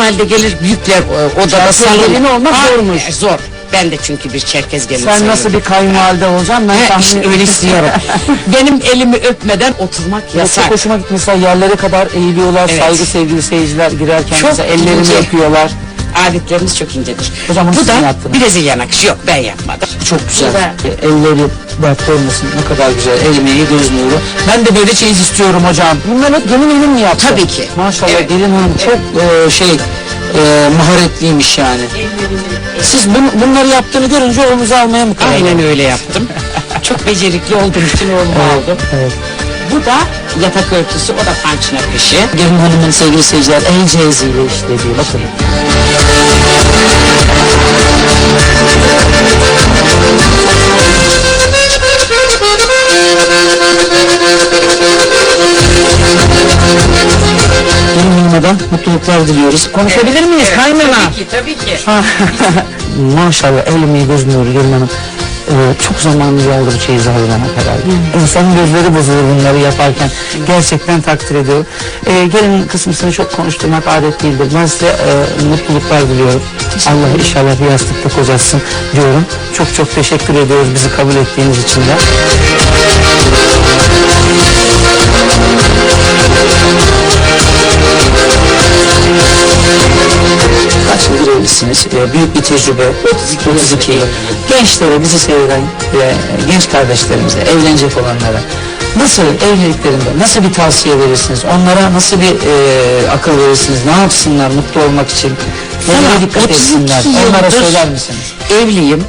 kayınvalide gelir büyükler e, odada Çerkez salon. gelini olmak Ha, zormuş. e, Zor. Ben de çünkü bir Çerkez gelini Sen nasıl bir kayınvalide olacaksın ben tahmin işte öyle istiyorum. Benim elimi öpmeden oturmak Ya yasak. çok hoşuma gitti. Mesela yerlere kadar eğiliyorlar. Evet. Saygı sevgili seyirciler girerken Çok mesela ellerini ince. öpüyorlar. Adetlerimiz çok incedir. Hocam bunu Bu da mi yaptınız? Brezilya nakışı. Yok ben yapmadım. Çok güzel. E, Elleri dertte olmasın. Ne kadar güzel. El emeği, göz nuru. Ben de böyle çeyiz istiyorum hocam. Bunlar hep gelin hanım mı yaptı? Tabii ki. Maşallah Evet. gelin hanım çok e, şey e, maharetliymiş yani. Siz bun- bunları yaptığını görünce oğlunuzu almaya mı karar Aynen öyle yaptım. çok becerikli olduğum için oğlumu aldım. Evet. Bu da yatak örtüsü, o da panç nakışı. Gelin hanımın sevgili seyirciler el cihazıyla işlediği bakın. Hanıma mutluluklar diliyoruz. Konuşabilir miyiz kaynana? Tabii ki, tabii ki. Maşallah el emeği göz nuru gelin hanım. Ee, çok zamanınız oldu bu çeyizi hazırlana kadar. İnsanın gözleri bozulur bunları yaparken. Gerçekten takdir ediyorum. Ee, gelin kısmısını çok konuşturmak adet değildir. Ben size e, mutluluklar diliyorum. Allah inşallah bir yastıkta kocasın diyorum. Çok çok teşekkür ediyoruz bizi kabul ettiğiniz için de. Yıldır evlisiniz? Ee, büyük bir tecrübe. 32, 32 yıl. Gençlere, bizi seyreden ve genç kardeşlerimize, evlenecek olanlara nasıl evliliklerinde nasıl bir tavsiye verirsiniz? Onlara nasıl bir e, akıl verirsiniz? Ne yapsınlar mutlu olmak için? Nelere dikkat 32 etsinler? Onlara söyler misiniz? Evliyim,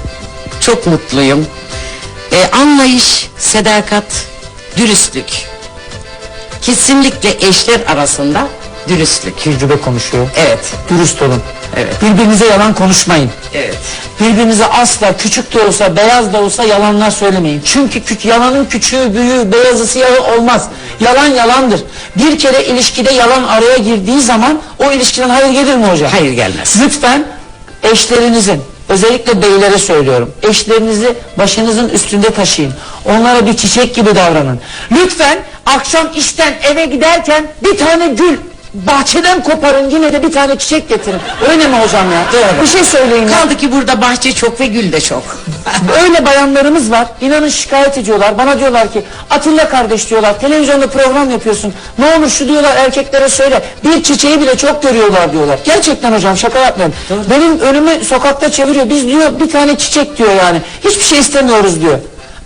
çok mutluyum. Ee, anlayış, sadakat, dürüstlük. Kesinlikle eşler arasında dürüstlük. Tecrübe konuşuyor. Evet, Dürüst olun. Evet. Birbirinize yalan konuşmayın. evet. Birbirinize asla küçük de olsa beyaz da olsa yalanlar söylemeyin. Çünkü küç yalanın küçüğü büyüğü beyazı siyahı olmaz. Yalan yalandır. Bir kere ilişkide yalan araya girdiği zaman o ilişkiden hayır gelir mi hocam? Hayır gelmez. Lütfen eşlerinizin özellikle beylere söylüyorum. Eşlerinizi başınızın üstünde taşıyın. Onlara bir çiçek gibi davranın. Lütfen akşam işten eve giderken bir tane gül bahçeden koparın yine de bir tane çiçek getirin. Öyle mi hocam ya? Doğru. Bir şey söyleyin ya. Kaldı ki burada bahçe çok ve gül de çok. Öyle bayanlarımız var. İnanın şikayet ediyorlar. Bana diyorlar ki Atilla kardeş diyorlar. Televizyonda program yapıyorsun. Ne olur şu diyorlar erkeklere söyle. Bir çiçeği bile çok görüyorlar diyorlar. Gerçekten hocam şaka yapmıyorum. Benim önümü sokakta çeviriyor. Biz diyor bir tane çiçek diyor yani. Hiçbir şey istemiyoruz diyor.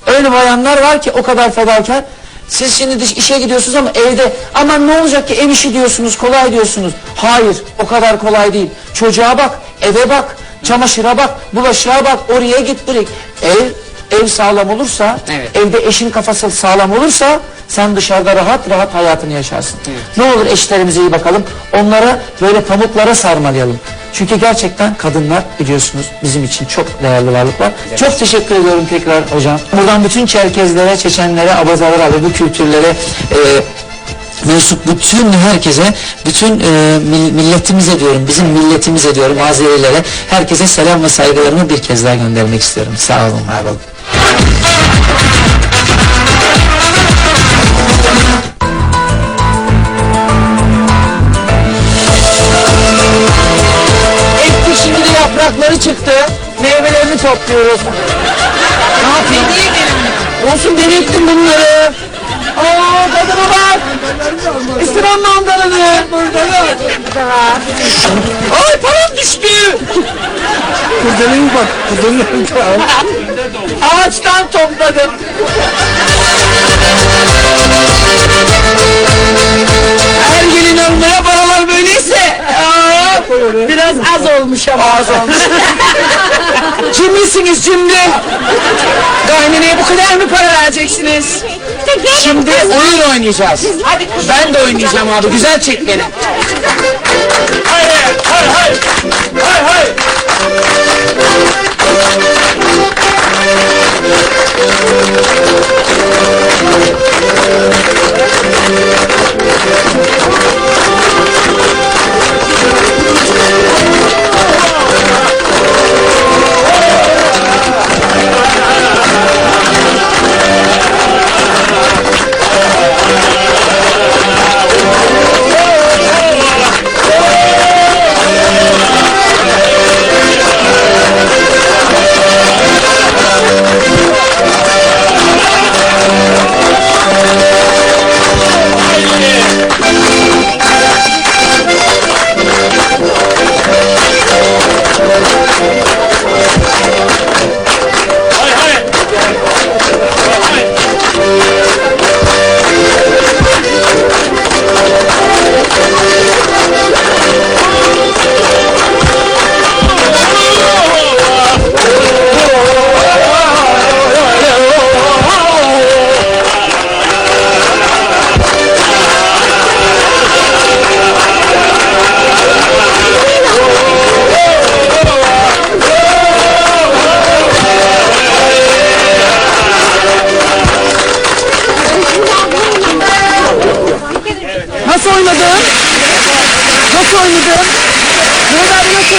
Öyle bayanlar var ki o kadar fedakar. Siz şimdi dış işe gidiyorsunuz ama evde aman ne olacak ki ev işi diyorsunuz kolay diyorsunuz. Hayır o kadar kolay değil. Çocuğa bak eve bak çamaşıra bak bulaşığa bak oraya git buraya. Ev ev sağlam olursa Evet. evde eşin kafası sağlam olursa sen dışarıda rahat rahat hayatını yaşarsın. Ne olur eşlerimize iyi bakalım. Onlara böyle pamuklara sarmalayalım. Çünkü gerçekten kadınlar biliyorsunuz bizim için çok değerli varlıklar. Çok teşekkür ediyorum tekrar hocam. Buradan bütün Çerkezlere, Çeçenlere, Abazalara ve bu kültürlere e, mensup bütün herkese, bütün e, mil- milletimize diyorum, bizim milletimize diyorum, Azerilere, herkese selam ve saygılarımı bir kez daha göndermek istiyorum. Sağ olun, var olun. Yaprakları çıktı. Meyvelerini topluyoruz. ne yapayım? Olsun ben ektim bunları. Aa tadına bak. İstemem mandalını. Ay param düştü. Kurdelayı bak, kurdelayı bak. Ağaçtan topladım. Biraz az olmuş. Cimrisiniz cimri. Kaynanaya bu kadar mı para vereceksiniz? Şimdi oyun oynayacağız. Hadi Ben de oynayacağım abi. Güzel çek beni. Hay hay hay. Hay hay.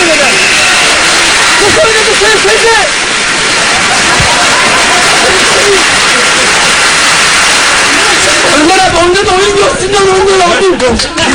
Ben. Ne söyledi sen teyze? Ömer abi onda da oyun yok. Sizden onda da oyun yok.